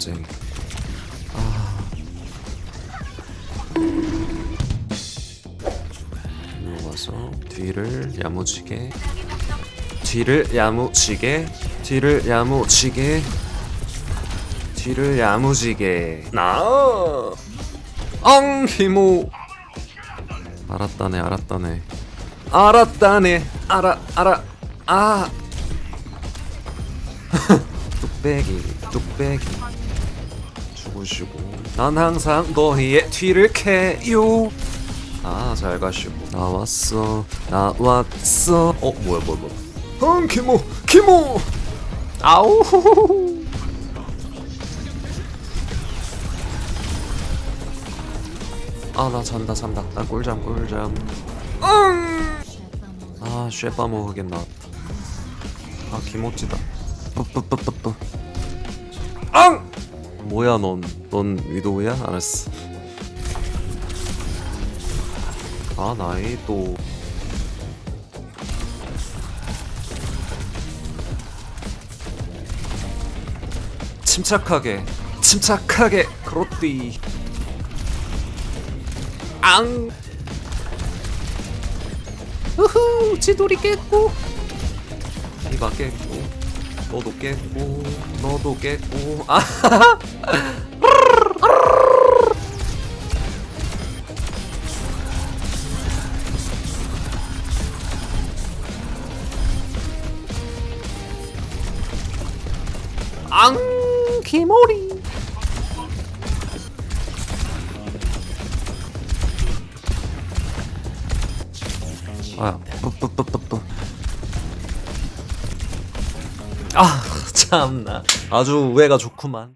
겁쟁이 아 누워서 뒤를 야무지게. 뒤를 야무지게. 뒤를 야무지게. 뒤를 야무지게. 나 엉히모. 알았다네 알았다네. 알았다네 알아 알아. 아. 뚝배기 뚝배기 죽으시고. 난 항상 너희의 뒤를 캐요. 아 잘 가시고. 나왔어. 나왔어. 어 뭐야 뭐야 뭐야. 응 키모 키모! 아우. 아나 잔다 잔다. 나 꿀잠 꿀잠. 아 쉐바 먹으겠 나왔다. 아 기모찌다. 뿌뿌뿌뿌뿌 앙 뭐야 넌? 넌 위도우야? 알았어. 아 나이 또. 침착하게 침착하게 그렇디 앙! 우후 지돌이 깼고. 이가 깼고 너도 깼고 너도 깼고 아 앙, 기모리. 아, 뿌뿌뿌뿌뿌. 아, 참나. 아주 우애가 좋구만.